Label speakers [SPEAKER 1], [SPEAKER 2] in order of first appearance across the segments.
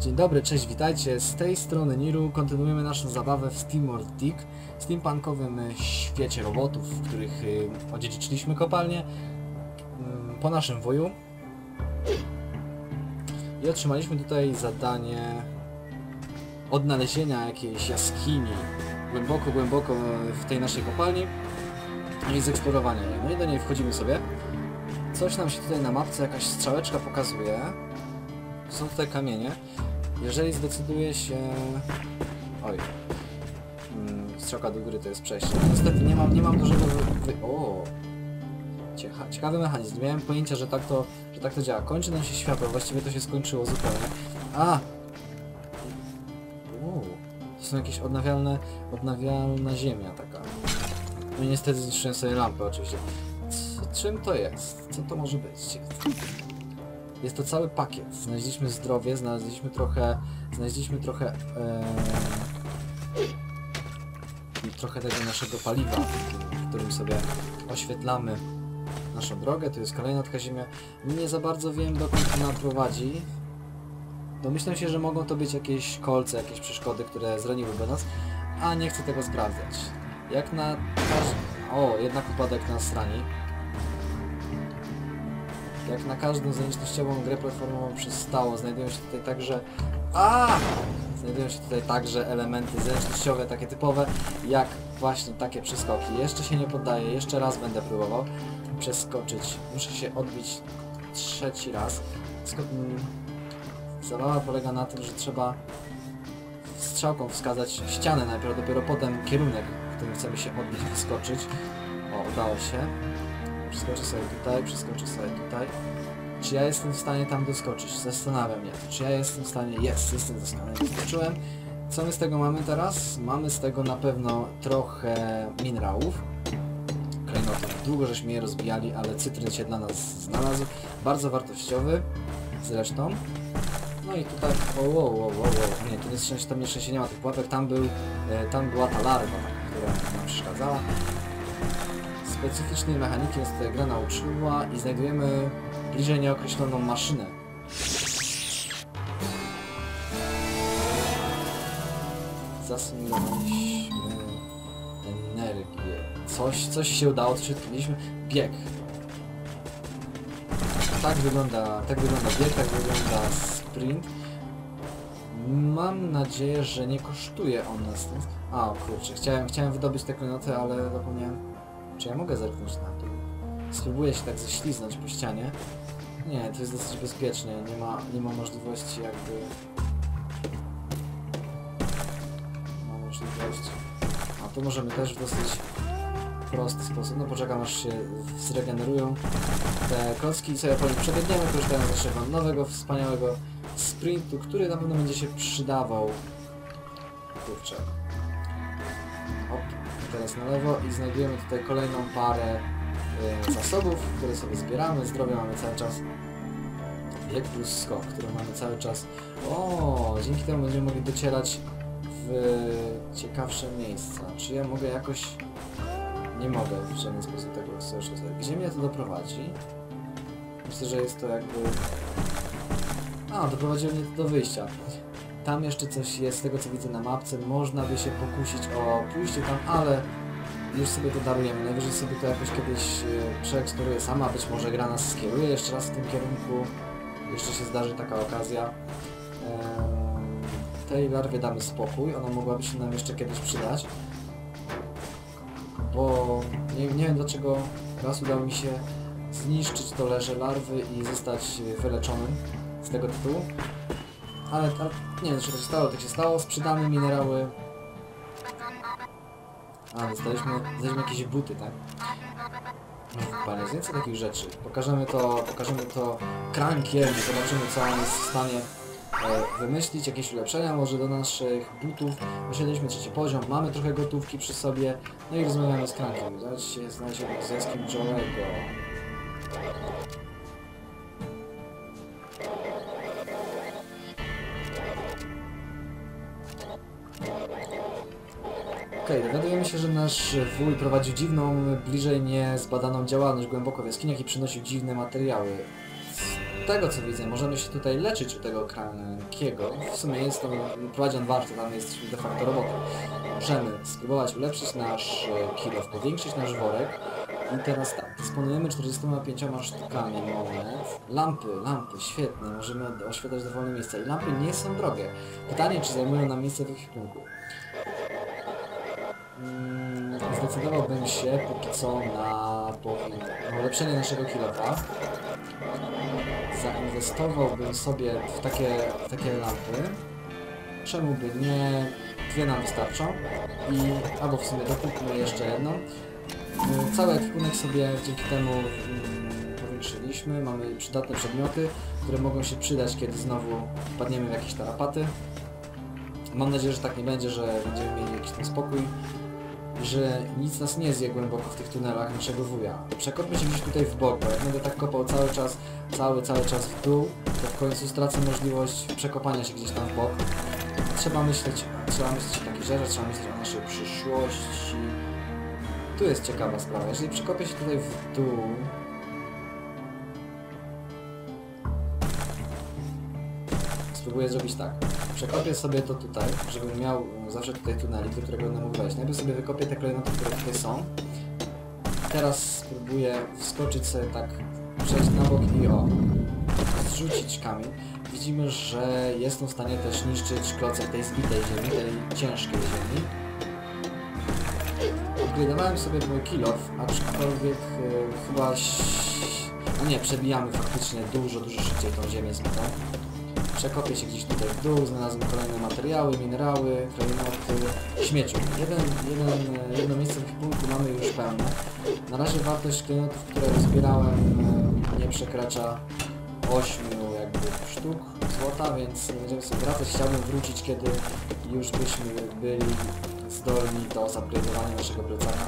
[SPEAKER 1] Dzień dobry, cześć, witajcie. Z tej strony Niru kontynuujemy naszą zabawę w SteamWorld Dig, steampunkowym e, świecie robotów, w których y, odziedziczyliśmy kopalnię mm, po naszym wuju. I otrzymaliśmy tutaj zadanie odnalezienia jakiejś jaskini głęboko, głęboko w tej naszej kopalni i zeksplorowania jej. No i do niej wchodzimy sobie. Coś nam się tutaj na mapce, jakaś strzałeczka pokazuje. Są tutaj kamienie. Jeżeli zdecyduje się... Oj. Mm, strzałka do góry to jest przejście. Niestety nie mam, nie mam dużego wy... O! Ciekawy mechanizm. Nie miałem pojęcia, że tak, to, że tak to działa. Kończy nam się światło, właściwie to się skończyło zupełnie. A! To są jakieś odnawialne, odnawialna ziemia taka. No niestety zniszczyłem sobie lampę oczywiście. C czym to jest? Co to może być? Jest to cały pakiet. Znaleźliśmy zdrowie, znaleźliśmy trochę, znaleźliśmy trochę, trochę tego naszego paliwa, którym sobie oświetlamy naszą drogę. Tu jest kolejna ziemia. Nie za bardzo wiem, dokąd ona prowadzi. Domyślam się, że mogą to być jakieś kolce, jakieś przeszkody, które zraniłyby nas, a nie chcę tego sprawdzać. Jak na. O, jednak upadek nas rani. Jak na każdą zręcznościową grę platformową przystało, znajdują się tutaj także... A! Znajdują się tutaj także elementy zręcznościowe, takie typowe, jak właśnie takie przeskoki. Jeszcze się nie poddaję, jeszcze raz będę próbował przeskoczyć. Muszę się odbić trzeci raz. Mm, Zabawa polega na tym, że trzeba strzałką wskazać ścianę najpierw, dopiero potem kierunek, w którym chcemy się odbić, wyskoczyć. O, udało się. Przeskoczę sobie tutaj, przeskoczę sobie tutaj. Czy ja jestem w stanie tam doskoczyć? Zastanawiam mnie. Czy ja jestem w stanie... Jest, jestem doskonale doskoczyłem. Co my z tego mamy teraz? Mamy z tego na pewno trochę minerałów. Klejnotów. Długo żeśmy je rozbijali, ale cytryn się dla nas znalazł. Bardzo wartościowy. Zresztą. No i tutaj... O, wow, wow, wow, wow. Nie, tu nie, tam jeszcze się nie ma tych pułapek. Tam był... E, tam była ta larwa, która nam przeszkadzała. Specyficznej mechaniki nas tutaj gra nauczyła i znajdujemy bliżej nieokreśloną maszynę. Zasymulowaliśmy energię. Coś, coś się udało, coś odkryliśmy. Bieg. Tak wygląda, tak wygląda bieg, tak wygląda sprint. Mam nadzieję, że nie kosztuje on nas. A, kurczę, chciałem, chciałem wydobyć te klejnoty, ale zapomniałem. Czy ja mogę zerknąć na dół? Spróbuję się tak ześliznąć po ścianie. Nie, to jest dosyć bezpiecznie, nie ma, nie ma możliwości jakby... Nie ma możliwości. A tu możemy też w dosyć prosty sposób. No poczekam aż się zregenerują te klocki i sobie po nich przebiegniemy, korzystając z naszego nowego, wspaniałego sprintu, który na pewno będzie się przydawał. Kurczę. Teraz na lewo i znajdujemy tutaj kolejną parę y, zasobów, które sobie zbieramy. Zdrowie mamy cały czas. Wiek plus skok, który mamy cały czas. O, dzięki temu będziemy mogli docierać w ciekawsze miejsca. Czy ja mogę jakoś... Nie mogę w żaden sposób tego słyszeć. Gdzie mnie to doprowadzi? Myślę, że jest to jakby... A, doprowadziło mnie to do wyjścia. Tam jeszcze coś jest, z tego co widzę na mapce, można by się pokusić o pójście tam, ale już sobie to darujemy. Najwyżej sobie to jakoś kiedyś yy, przeeksploruję sama, być może gra nas skieruje jeszcze raz w tym kierunku. Jeszcze się zdarzy taka okazja. Eee, tej larwie damy spokój, ona mogłaby się nam jeszcze kiedyś przydać. Bo nie, nie wiem dlaczego raz udało mi się zniszczyć to leże larwy i zostać wyleczonym z tego tytułu. Ale, ale nie wiem, czy to się stało, tak się stało. Sprzedamy minerały. A, dostaliśmy, dostaliśmy jakieś buty, tak? Panie, jest więcej takich rzeczy. Pokażemy to, pokażemy to krankiem, zobaczymy co on jest w stanie e, wymyślić, jakieś ulepszenia może do naszych butów. Osiedliśmy trzeci poziom, mamy trochę gotówki przy sobie, no i rozmawiamy z krankiem. Zobaczcie, znajdzie z jaskiń Joe'ego. Się, że nasz wuj prowadził dziwną, bliżej niezbadaną działalność głęboko w jaskiniach i przynosił dziwne materiały. tego co widzę, możemy się tutaj leczyć u tego Krankiego. W sumie jest to, prowadzi on warto, tam jest de facto robotem. Możemy spróbować ulepszyć nasz e, kilof, powiększyć nasz worek. I teraz tak, dysponujemy 45 sztukami monet. Lampy, lampy, świetne, możemy oświetlać dowolne miejsca. I lampy nie są drogie. Pytanie, czy zajmują nam miejsce w ekwipunku. Zdecydowałbym się póki co na na ulepszenie naszego kilofa. Zainwestowałbym sobie w takie, w takie lampy. Czemu by nie? Dwie nam wystarczą. I albo w sumie dokupmy jeszcze jedną. Y, Cały ekwipunek sobie dzięki temu mm, powiększyliśmy. Mamy przydatne przedmioty, które mogą się przydać, kiedy znowu wpadniemy w jakieś tarapaty. Mam nadzieję, że tak nie będzie, że będziemy mieli jakiś tam spokój że nic nas nie zje głęboko w tych tunelach naszego wuja. Przekopmy się gdzieś tutaj w bok, bo jak będę tak kopał cały czas, cały, cały czas w dół, to w końcu stracę możliwość przekopania się gdzieś tam w bok. Trzeba myśleć, trzeba myśleć o takich rzeczach, trzeba myśleć o naszej przyszłości. Tu jest ciekawa sprawa. Jeżeli przekopię się tutaj w dół, spróbuję zrobić tak. Przekopię sobie to tutaj, żebym miał e, zawsze tutaj tuneli, do którego będę mógł wejść. Najpierw sobie wykopię te klejnoty, które tutaj są. Teraz spróbuję wskoczyć sobie tak, przejść na bok i o, zrzucić kamień. Widzimy, że jest on w stanie też niszczyć klocek tej zbitej ziemi, tej ciężkiej ziemi. Upgrade'owałem sobie mój kilof, aczkolwiek e, chyba... No nie, przebijamy faktycznie dużo, dużo szybciej tą ziemię zbitą. Przekopię się gdzieś tutaj w dół, znalazłem kolejne materiały, minerały, klejnoty, śmieciu. Jeden, jeden, jedno miejsce w ekwipunku mamy już pełne. Na razie wartość klejnotów, które zbierałem e, nie przekracza 8 jakby sztuk złota, więc nie będziemy sobie wracać. Chciałbym wrócić, kiedy już byśmy byli zdolni do zupgrade'owania naszego plecaka.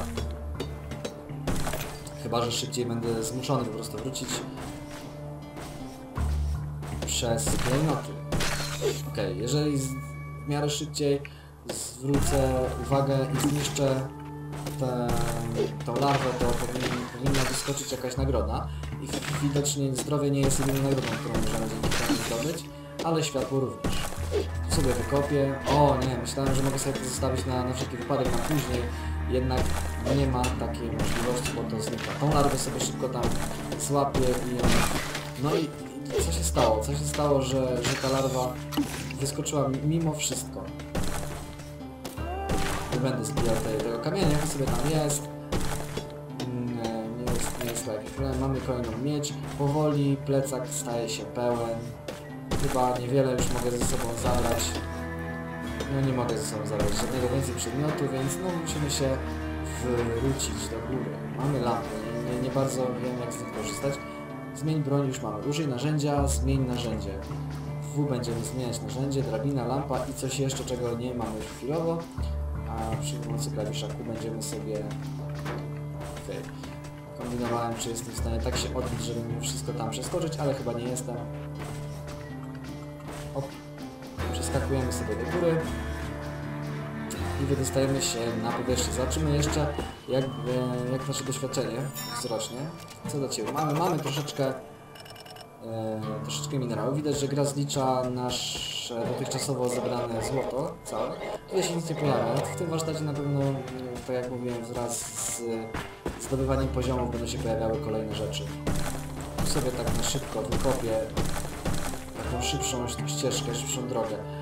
[SPEAKER 1] Chyba, że szybciej będę zmuszony po prostu wrócić przez klejnoty. Okej, jeżeli w miarę szybciej zwrócę uwagę i zniszczę tę, tą larwę, to powinien, powinna wyskoczyć jakaś nagroda. I widocznie zdrowie nie jest jedyną nagrodą, którą możemy dzięki temu zdobyć, ale światło również. Tu sobie wykopię. O nie, myślałem, że mogę sobie to zostawić na, na wszelki wypadek na później. Jednak nie ma takiej możliwości, bo to znika. Tą larwę sobie szybko tam złapię i ją... No i, się stało? Co się stało, że, że ta larwa wyskoczyła mimo wszystko? Nie będę zbijał tego kamienia, jak sobie tam jest. Nie jest, nie jest problem. Mamy kolejną miedź. Powoli plecak staje się pełen. Chyba niewiele już mogę ze sobą zabrać. No nie mogę ze sobą zabrać żadnego więcej przedmiotu, więc no musimy się wrócić do góry. Mamy lampy, nie, nie, nie bardzo wiem jak z nich korzystać. Zmień broń już mamy. Użyj narzędzia, zmień narzędzie. W będziemy zmieniać narzędzie, drabina, lampa i coś jeszcze, czego nie mamy już chwilowo. A przy pomocy klawisza Q będziemy sobie... Okej. Kombinowałem, czy jestem w stanie tak się odbić, żeby mimo wszystko tam przeskoczyć, ale chyba nie jestem. Op. Przeskakujemy sobie do góry. I wydostajemy się na powierzchnię. Zobaczymy jeszcze, jak, e, jak nasze doświadczenie wzrośnie. Co do Ciebie? Mamy, mamy troszeczkę, e, troszeczkę minerałów. Widać, że gra zlicza nasze dotychczasowo zebrane złoto całe. Tutaj się nic nie pojawia. W tym warsztacie na pewno, e, tak jak mówiłem, wraz z zdobywaniem poziomów będą się pojawiały kolejne rzeczy. Tu sobie tak na szybko wykopię taką szybszą ścieżkę, szybszą drogę.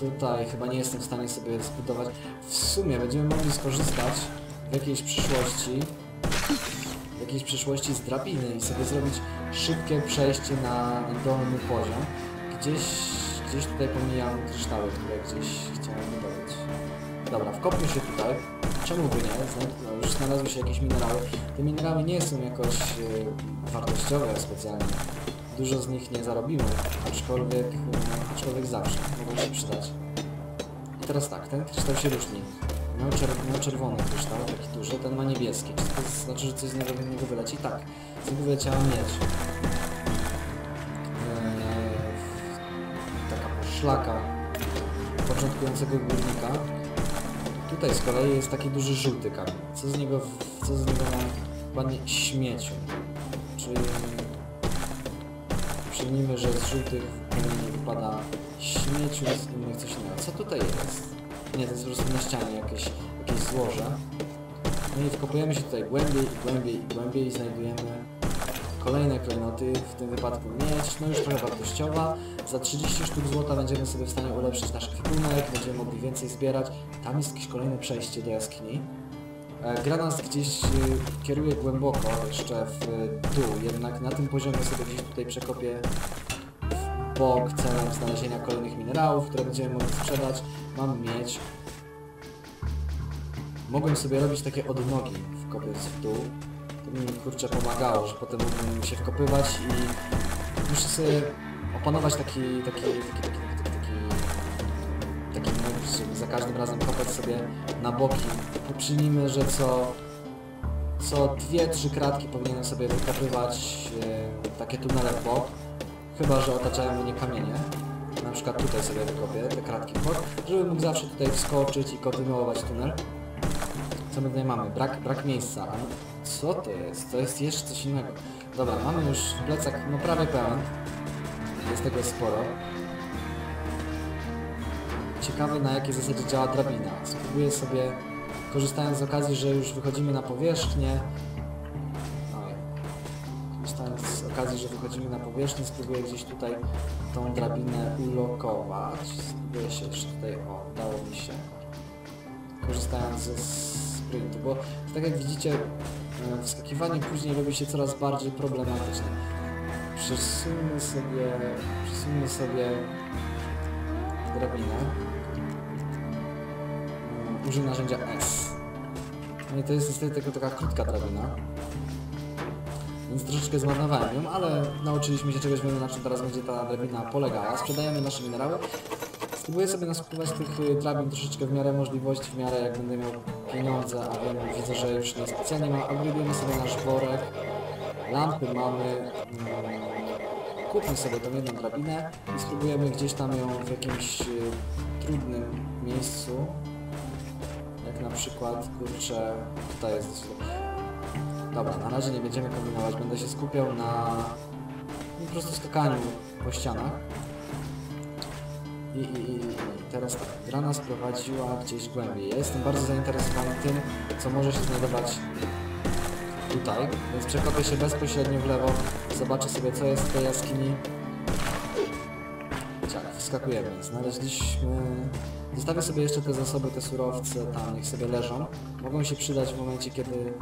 [SPEAKER 1] Tutaj chyba nie jestem w stanie sobie zbudować. W sumie będziemy mogli skorzystać w jakiejś przyszłości w jakiejś przyszłości z drabiny i sobie zrobić szybkie przejście na dolny poziom. Gdzieś, gdzieś tutaj pomijam kryształy, które gdzieś chciałem wydobyć. Dobra, wkopmy się tutaj. Czemu by nie? No, już znalazły się jakieś minerały. Te minerały nie są jakoś e, wartościowe specjalnie. Dużo z nich nie zarobimy, aczkolwiek, e, aczkolwiek zawsze mogą się przydać. I teraz tak, ten kryształ się różni. Miał, czer miał czerwony kryształ, taki duży, ten ma niebieski. Czy to znaczy, że coś z niego, niego wyleci? Tak, z niego wyleciała miedź. Eee, taka poszlaka początkującego górnika. Tutaj z kolei jest taki duży żółty kamień. Co z niego, co z niego mam? Ładnie śmieciu. Czyli Przyjmijmy, że z żółtych wypada śmieciu, z innych coś innego. Co tutaj jest? Nie, to jest po prostu na ścianie jakieś, jakieś złoże. No i wkopujemy się tutaj głębiej i głębiej i głębiej i znajdujemy kolejne klejnoty, w tym wypadku miedź, no już trochę wartościowa. Za 30 sztuk złota będziemy sobie w stanie ulepszyć nasz kwipunek, będziemy mogli więcej zbierać. Tam jest jakieś kolejne przejście do jaskini. E, Gra nas gdzieś e, kieruje głęboko, jeszcze w dół, jednak na tym poziomie sobie gdzieś tutaj przekopię w bok celem znalezienia kolejnych minerałów, które będziemy mogli sprzedać. Mam miedź. Mogłem sobie robić takie odnogi, wkopiąc w dół. To mi kurczę pomagało, że potem mógłbym się wkopywać i muszę sobie opanować taki, taki, taki, taki, taki, za każdym razem kopać sobie na boki. Przyjmijmy, że co, co dwie, trzy kratki powinienem sobie wykopywać e, takie tunele w chyba, że otaczają mnie kamienie. Na przykład tutaj sobie wykopię te kratki w bok, żeby mógł zawsze tutaj wskoczyć i kontynuować tunel. Co my tutaj mamy? Brak, brak miejsca. A co to jest? To jest jeszcze coś innego. Dobra, mamy już plecak no prawie pełen. Jest tego sporo. Ciekawy na jakiej zasadzie działa drabina. Spróbuję sobie, korzystając z okazji, że już wychodzimy na powierzchnię. Korzystając z okazji, że wychodzimy na powierzchnię, spróbuję gdzieś tutaj tą drabinę ulokować. Spróbuję się jeszcze tutaj, o, udało mi się. Korzystając ze sprintu, bo tak jak widzicie, e, wskakiwanie później robi się coraz bardziej problematyczne. Przesuńmy sobie, przesuńmy sobie drabinę. Użyj narzędzia S. No i to jest niestety tylko taka krótka drabina. Więc troszeczkę zmarnowałem ją, ale nauczyliśmy się czegoś, wiemy na czym teraz będzie ta drabina polegała. Sprzedajemy nasze minerały. Spróbuję sobie naskupować tych y, drabin troszeczkę w miarę możliwości, w miarę jak będę miał pieniądze, a wiem, widzę, że już nie specjalnie mam. Upgrade'ujemy sobie nasz worek. Lampy mamy. Mm, kupmy sobie tą jedną drabinę i spróbujemy gdzieś tam ją w jakimś y, trudnym miejscu. Jak na przykład, kurczę, tutaj jest. Dobra, na razie nie będziemy kombinować, będę się skupiał na po prostu skakaniu po ścianach. I, i, i teraz tak, gra nas prowadziła gdzieś głębiej. Ja jestem bardzo zainteresowany tym, co może się znajdować tutaj, więc przekopię się bezpośrednio w lewo, zobaczę sobie co jest w tej jaskini. Tak, wskakujemy. Znaleźliśmy... Zostawię sobie jeszcze te zasoby, te surowce tam, niech sobie leżą. Mogą się przydać w momencie, kiedy...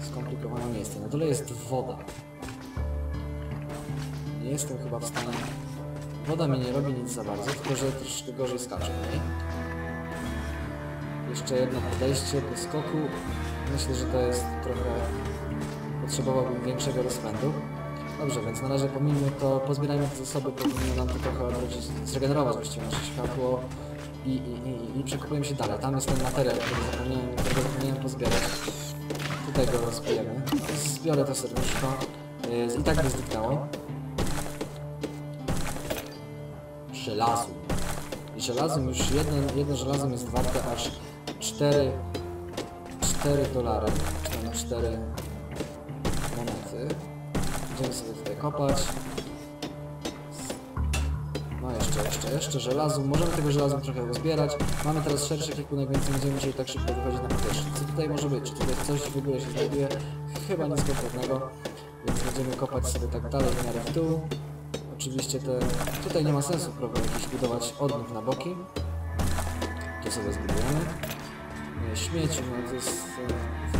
[SPEAKER 1] Skomplikowane miejsce. Na dole jest woda. Nie jestem chyba w stanie... Woda mi nie robi nic za bardzo, tylko że troszkę gorzej skacze. Jeszcze jedno podejście do skoku. Myślę, że to jest trochę... Potrzebowałbym większego rozpędu. Dobrze, więc na razie pomijmy to, pozbierajmy te zasoby, powinno nam to trochę odwrócić, zregenerować właściwie nasze światło i, i, i, i przekopujemy się dalej. Tam jest ten materiał, który zapomniałem, którego zapomniałem pozbierać. Tutaj go rozbijemy. Zbiorę to serduszko. Yy, I tak by zniknęło. Żelazu. I żelazem już jedno, jedno żelazem jest warte aż 4, 4 dolary, czy tam 4 monety. Będziemy sobie tutaj kopać. No jeszcze, jeszcze, jeszcze żelazu. Możemy tego żelazu trochę rozbierać. Mamy teraz szerszy kierunek, więc będziemy musieli tak szybko wychodzić na powierzchnię. Co tutaj może być? Czy tutaj coś w ogóle się znajduje? Chyba nic konkretnego. Więc będziemy kopać sobie tak dalej w miarę w dół. Oczywiście te... Tutaj nie ma sensu próbować jakiś budować odnów na boki. To sobie zbudujemy. E, Śmieci, no to jest...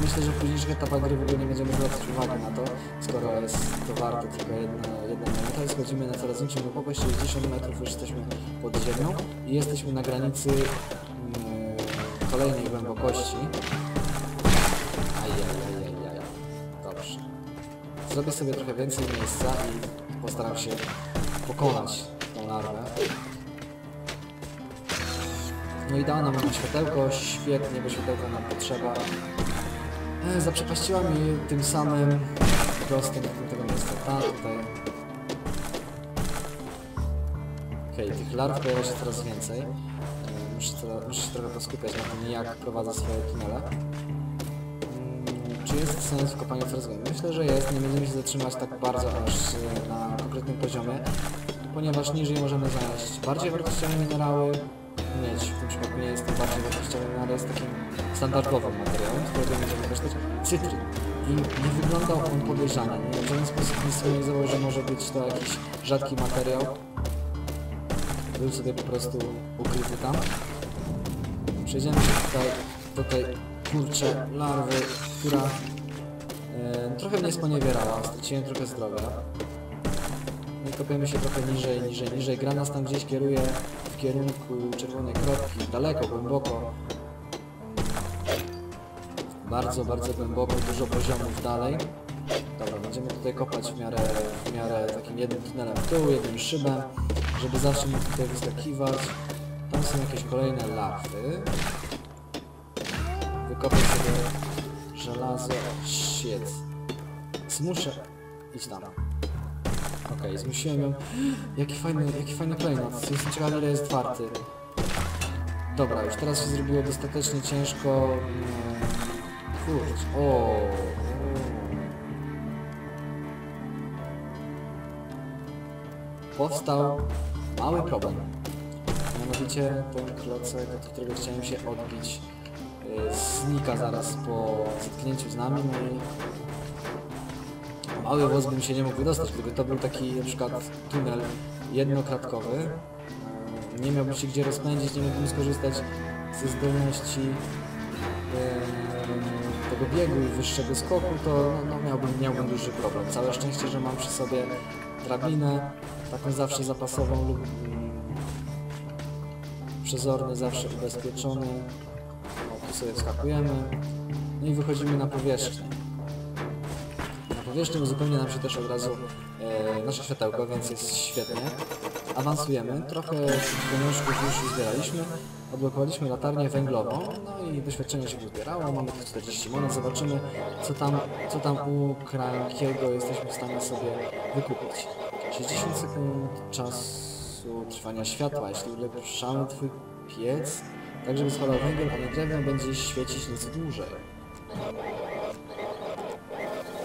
[SPEAKER 1] Myślę, że w późniejszych etapach gry w ogóle nie będziemy zwracać uwagi na to, skoro jest to warte tylko jedna, jedna minuta i schodzimy na coraz większą głębokość, 60 metrów już jesteśmy pod ziemią i jesteśmy na granicy mm, kolejnej głębokości. Ajajajajaj. Dobrze. Zrobię sobie trochę więcej miejsca i postaram się pokonać tą larwę. No i dała nam światełko, świetnie, bo światełko nam potrzeba. E, Zaprzepaściła mi tym samym dostęp do tego miejsca. Ta, tutaj. Okej, tych larw pojawia się coraz więcej. E, Muszę, muszę się trochę poskupiać na tym, jak prowadzę swoje tunele. Mm, Czy jest sens w kopaniu frezgami? Myślę, że jest. Nie będziemy się zatrzymać tak bardzo aż e, na konkretnym poziomie, ponieważ niżej możemy znaleźć bardziej wartościowe minerały. Mieć w tym przypadku nie jest to bardziej wartościowy mineral, jest takim standardowym materiałem, którego będziemy korzystać. Cytryn. I nie wyglądał on podejrzanie. Nie, w żaden sposób nie sygnalizował, że może być to jakiś rzadki materiał. Był sobie po prostu ukryty tam. Przejdziemy się tutaj do tej kurcze larwy, która e, trochę mnie sponiewierała. Straciłem trochę zdrowia. No i kopiemy się trochę niżej, niżej, niżej. Gra nas tam gdzieś kieruje w kierunku czerwonej kropki, daleko, głęboko. Bardzo, bardzo głęboko, dużo poziomów dalej. Dobra, będziemy tutaj kopać w miarę, w miarę takim jednym tunelem w dół, jednym szybem, żeby zawsze móc tutaj wyskakiwać. Tam są jakieś kolejne larwy. Wykopać sobie żelazo. Shit. Zmuszę. Idź tam. Okej, zmusiłem ją. Jaki fajny, jaki fajny klejnot. Jestem ciekawy ile jest warty. Dobra, już teraz się zrobiło dostatecznie ciężko. Mm, Kurcz. O. Powstał mały problem. Mianowicie ten klocek, od którego chciałem się odbić, y, znika zaraz po zetknięciu z nami, no i mały wóz bym się nie mógł wydostać, gdyby to był taki na przykład tunel jednokratkowy, y, nie miałbym się gdzie rozpędzić, nie mógłbym skorzystać ze zdolności tego biegu i wyższego skoku, to no, miałbym, miałbym duży problem. Całe szczęście, że mam przy sobie drabinę, taką zawsze zapasową lub mm, przezorny, zawsze ubezpieczony. O, tu sobie wskakujemy. No i wychodzimy na powierzchnię. Na powierzchni uzupełnia nam się też od razu e, nasze światełko, więc jest świetnie. Awansujemy. Trochę pieniążków już zbieraliśmy. Odblokowaliśmy latarnię węglową, no i doświadczenie się uzbierało. Mamy tu 40 monet. Zobaczymy, co tam, co tam u Krankiego jesteśmy w stanie sobie wykupić. 60 sekund czasu trwania światła. Jeśli ulepszamy Twój piec, tak żeby spadał węgiel, a na drewno będzie świecić nieco dłużej.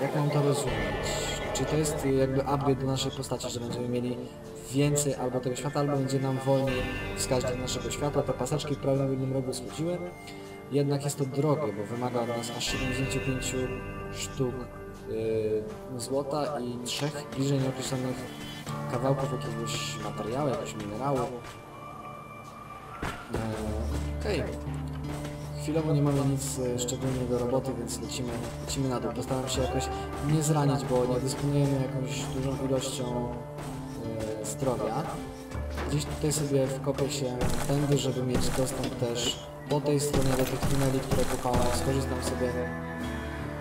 [SPEAKER 1] Jak mam to rozumieć? Czy to jest jakby upgrade do naszej postaci, że będziemy mieli więcej albo tego światła, albo będzie nam wolniej wskaźnik naszego światła. Te paseczki w prawym górnym rogu schłodziły. Jednak jest to drogie, bo wymaga od nas aż 75 sztuk yy, złota i trzech bliżej nieokreślonych kawałków jakiegoś materiału, jakiegoś minerału. Yy, Okej. Chwilowo nie mamy nic e, szczególnie do roboty, więc lecimy, lecimy na dół. Postaram się jakoś nie zranić, bo nie dysponujemy jakąś dużą ilością e, zdrowia. Gdzieś tutaj sobie wkopię się tędy, żeby mieć dostęp też po tej stronie do tych tuneli, które kopałem. Skorzystam sobie...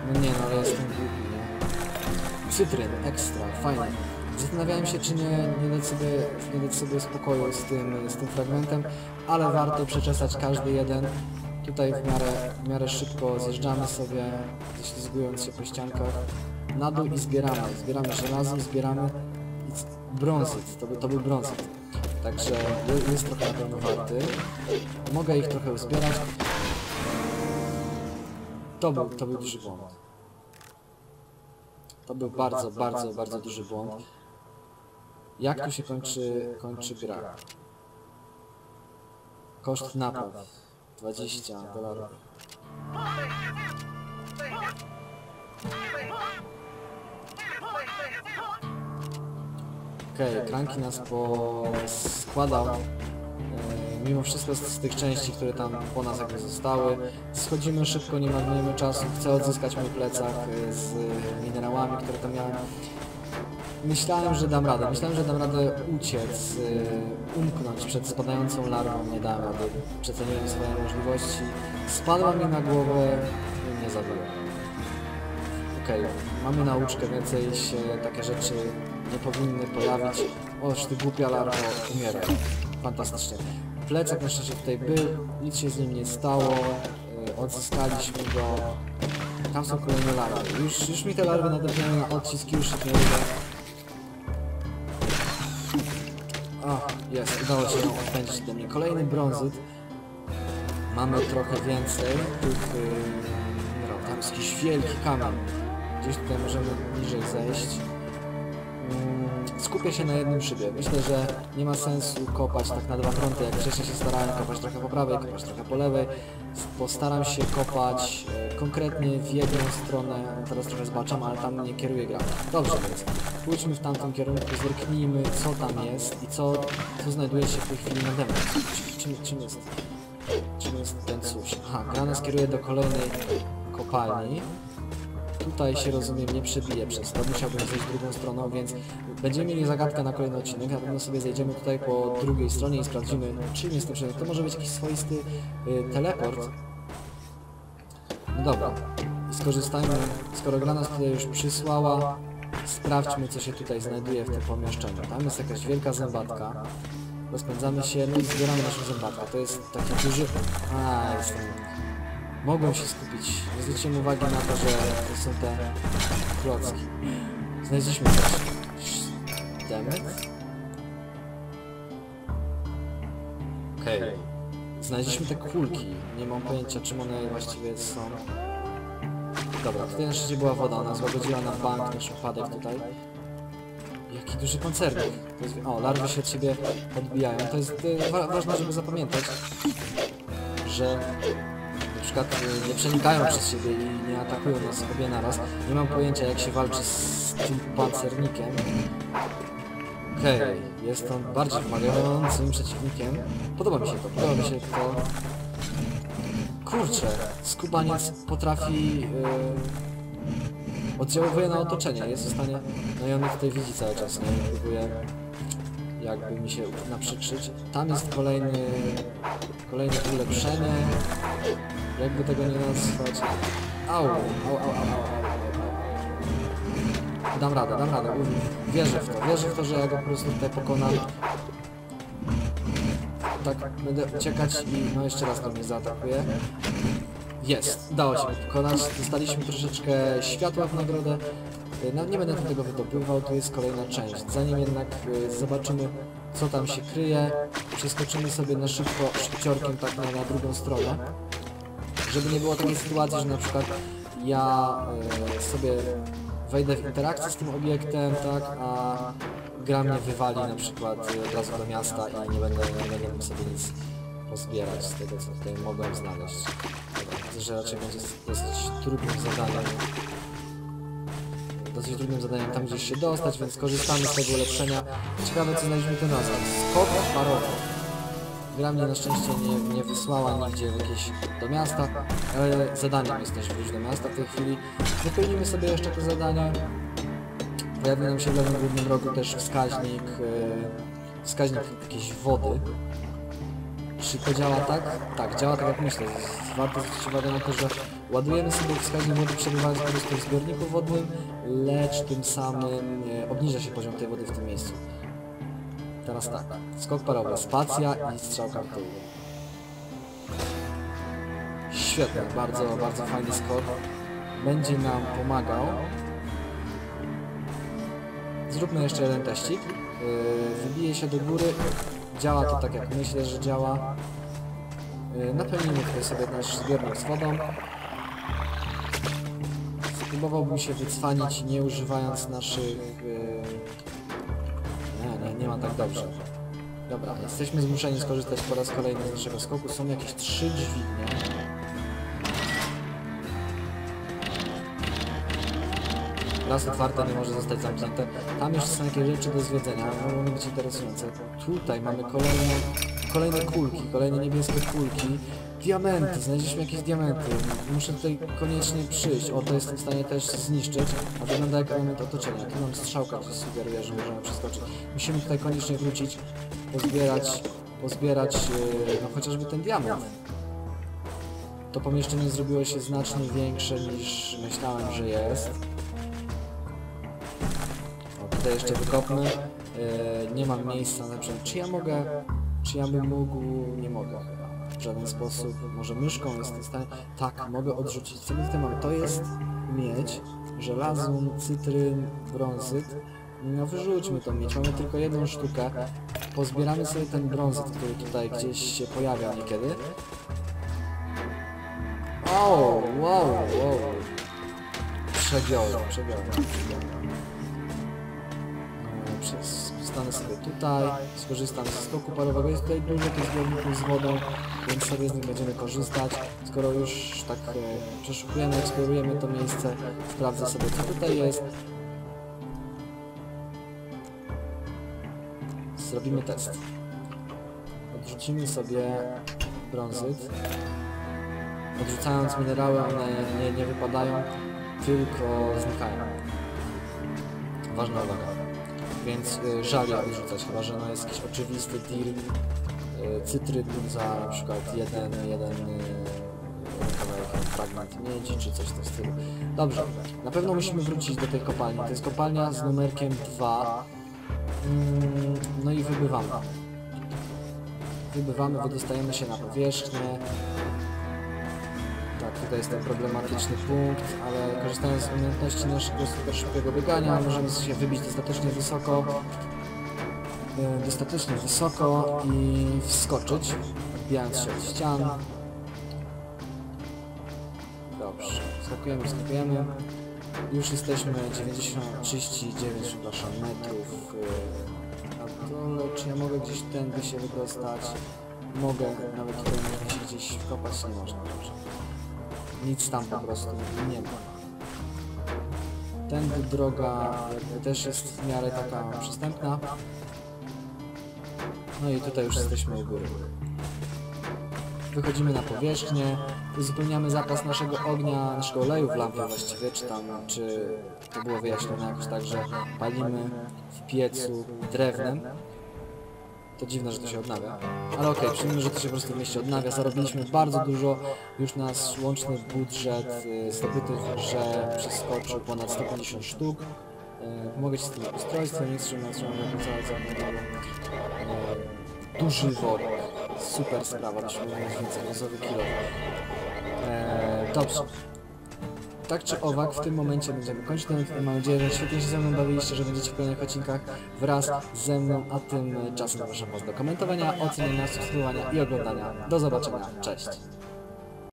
[SPEAKER 1] No nie no, ale jestem głupi, nie? Cytryn, ekstra, fajnie. Zastanawiałem się, czy nie, nie, dać sobie, nie dać sobie spokoju z tym, z tym fragmentem, ale warto przeczesać każdy jeden. Tutaj w miarę, w miarę szybko zjeżdżamy sobie, ześlizgując się po ściankach na dół i zbieramy. Zbieramy żelazo, zbieramy brązyt, to, to był brązyt. Także je- jest trochę na pewno warty. Mogę ich trochę uzbierać. To był, to był duży błąd. To był bardzo, bardzo, bardzo duży błąd. Jak tu się kończy, kończy gra? Koszt napraw 20 dolarów. Okej, okay, Kranki nas poskładał. E, mimo wszystko z, tych części, które tam po nas jakby zostały. Schodzimy szybko, nie marnujemy czasu. Chcę odzyskać mój plecak e, z minerałami, które tam miałem. Myślałem, że dam radę. Myślałem, że dam radę uciec, y, umknąć przed spadającą larwą. Nie dałem rady. Przeceniłem swoje możliwości. Spadła mi na głowę i mnie zabiła. Okej, mamy nauczkę, więcej się takie rzeczy nie powinny pojawić. Oż ty głupia larwo, umieraj. Fantastycznie. Plecak na szczęście tutaj był, nic się z nim nie stało. Y, odzyskaliśmy go. Tam są kolejne larwy. Już, już mi te larwy nadepnęły na odciski, już ich nie lubię. O, jest, udało się ją odpędzić do mnie. Kolejny brązyt. Mamy trochę więcej tych yy. Tam jest jakiś wielki kamień. Gdzieś tutaj możemy niżej zejść. Skupię się na jednym szybie. Myślę, że nie ma sensu kopać tak na dwa fronty, jak wcześniej się starałem kopać trochę po prawej, kopać trochę po lewej. Postaram się kopać e, konkretnie w jedną stronę. Teraz trochę zbaczam, ale tam nie kieruje gra. Dobrze więc. Pójdźmy w tamtym kierunku, zerknijmy co tam jest i co, co znajduje się w tej chwili nade mną. Czym, czym jest? Czym jest ten cóż? Aha, gra nas kieruje do kolejnej kopalni. Tutaj się rozumiem nie przebije przez to, musiałbym zejść drugą stroną, więc będziemy mieli zagadkę na kolejny odcinek. Na pewno sobie zejdziemy tutaj po drugiej stronie i sprawdzimy, czym jest ten przedmiot. To może być jakiś swoisty y, teleport. No dobra, skorzystajmy, skoro gra nas tutaj już przysłała, sprawdźmy co się tutaj znajduje w tym pomieszczeniu. Tam jest jakaś wielka zębatka. Rozpędzamy się, no i zbieramy naszą zębatkę. To jest taki duży... A, jestem... Mogłem się skupić. Nie zwróciłem uwagi na to, że to są te klocki. Znaleźliśmy też demet. Okej. Znaleźliśmy te kulki. Nie mam pojęcia czym one właściwie są. Dobra, tutaj na szczycie była woda, ona złagodziła na bank nasz upadek tutaj. Jaki duży pancernik. Jest, o, larwy się od siebie odbijają. To jest e, wa ważne, żeby zapamiętać, że na przykład y, nie przenikają przez siebie i nie atakują nas obie naraz. Nie mam pojęcia jak się walczy z tym pancernikiem. Okej, jest on bardziej wymagającym przeciwnikiem. Podoba mi się to, podoba mi się to. Kurczę, skubaniec potrafi... Yy, oddziałuje na otoczenie, jest w stanie... No i on mnie tutaj widzi cały czas, nie? Próbuje jakby mi się naprzykrzyć. Tam jest kolejny... Kolejne ulepszenie. Jakby tego nie nazwać. Au, au, au, au, au. Dam radę, dam radę. Wierzę w to, wierzę w to, że ja go po prostu tutaj pokonam. Tak, będę uciekać i no jeszcze raz to mnie zaatakuje. Jest, udało się pokonać. Dostaliśmy troszeczkę światła w nagrodę. Y, No, nie będę tego wydobywał, to jest kolejna część. Zanim jednak y, zobaczymy, co tam się kryje, przeskoczymy sobie na szybko szybciorkiem tak na, na drugą stronę. Żeby nie było takiej sytuacji, że na przykład ja y, sobie wejdę w interakcję z tym obiektem, tak, a gra mnie wywali na przykład od razu do miasta i nie będę, nie będę sobie nic pozbierać z tego, co tutaj mogłem znaleźć. Widzę, że raczej będzie dosyć trudnym zadaniem. Dosyć trudnym zadaniem tam gdzieś się dostać, więc korzystamy z tego ulepszenia. Ciekawe co znaleźliśmy tu nazwę. Skok parowy. Gra mnie na szczęście nie, nie wysłała nigdzie jakieś do miasta, ale zadaniem jest też wyjść do miasta w tej chwili. Wypełnimy sobie jeszcze te zadania. Pojawi nam się w lewym górnym rogu też wskaźnik, e, wskaźnik jakiejś wody. Czy to działa tak? Tak, działa tak jak myślę. Warto zwrócić uwagę na to, że ładujemy sobie wskaźnik wody przebywając po prostu w zbiorniku wodnym, lecz tym samym e, obniża się poziom tej wody w tym miejscu. Teraz tak, skok parowy, spacja i strzałka w tył. Świetnie, bardzo, bardzo fajny skok. Będzie nam pomagał. Zróbmy jeszcze jeden teścik. Yy, Wybije się do góry. Działa to tak jak myślę, że działa. Yy, Napełnimy tutaj sobie nasz zbiornik z wodą. Spróbowałbym się wycwanić nie używając naszych... Yy... Nie, nie, nie ma tak dobrze. Dobra, jesteśmy zmuszeni skorzystać po raz kolejny z naszego skoku. Są jakieś trzy dźwignie. Las otwarte nie może zostać zamknięte. Tam jeszcze są jakieś rzeczy do zwiedzenia, mogą być interesujące. Tutaj mamy kolejne, kolejne kulki, kolejne niebieskie kulki. Diamenty, znaleźliśmy jakieś diamenty. Muszę tutaj koniecznie przyjść. O, to jestem w stanie też zniszczyć. A wygląda jak element otoczenia. Tu mam strzałka, która sugeruje, że możemy przeskoczyć. Musimy tutaj koniecznie wrócić, pozbierać, pozbierać, yy, no chociażby ten diament. To pomieszczenie zrobiło się znacznie większe niż myślałem, że jest. Tutaj jeszcze wykopmy. E, nie mam miejsca na przykład. Czy ja mogę, czy ja bym mógł, nie mogę. W żaden sposób. Może myszką jestem w stanie. Tak, mogę odrzucić. Co my tutaj? To jest miedź, żelazum, cytryn, brązyt. No wyrzućmy tą miedź, mamy tylko jedną sztukę. Pozbieramy sobie ten brązyt, który tutaj gdzieś się pojawia niekiedy. O, wow, wow. Przegiąłem, przegiąłem. Stanę sobie tutaj, skorzystam ze skoku parowego. Jest tutaj dużo tych zbiorników z wodą, więc sobie z nich będziemy korzystać. Skoro już tak e, przeszukujemy, eksplorujemy to miejsce, sprawdzę sobie co tutaj jest. Zrobimy test. Odrzucimy sobie brązyt. Odrzucając minerały, one nie, nie wypadają, tylko znikają. Ważna uwaga. Więc y, żal je odrzucać, chyba że no jest jakiś oczywisty deal. Y, cytryn za na przykład jeden, jeden, y, kawałek, fragment miedzi, czy coś w tym stylu. Dobrze, na pewno musimy wrócić do tej kopalni. To jest kopalnia z numerkiem 2. Mm, no i wybywamy. Wybywamy, wydostajemy się na powierzchnię. Tak, tutaj jest ten problematyczny punkt, ale korzystając z umiejętności naszego super szybkiego biegania, możemy się wybić dostatecznie wysoko, e, dostatecznie wysoko i wskoczyć, odbijając się od ścian. Dobrze, skakujemy, skakujemy. Już jesteśmy 90, 39, przepraszam, metrów e, na dole. Czy ja mogę gdzieś tędy się wydostać? Mogę, nawet tutaj gdzieś wkopać, nie można, dobrze. Nic tam po prostu nie ma. Tędy droga też jest w miarę taka przystępna. No i tutaj już jesteśmy u góry. Wychodzimy na powierzchnię, uzupełniamy zapas naszego ognia, naszego oleju w lampie właściwie, czy tam, czy to było wyjaśnione jakoś tak, że palimy w piecu drewnem. To dziwne, że to się odnawia. Ale okej, przyjmijmy, że to się po prostu w mieście odnawia. Zarobiliśmy bardzo dużo. Już nasz łączny budżet y, zdobytych że przeskoczył ponad 150 sztuk. Y, Pomogę Ci z tym ustrojstwem, nie trzymam, trzymam całe całe Duży worek. Super sprawa, mieć więcej gazowy kilo. Eee, dobrze. Tak czy owak, w tym momencie będziemy kończyć ten odcinek. Mam nadzieję, że świetnie się ze mną bawiliście, że będziecie w kolejnych odcinkach wraz ze mną, a tym czasem zapraszam Was do komentowania, oceniania, subskrybowania i oglądania. Do zobaczenia, cześć!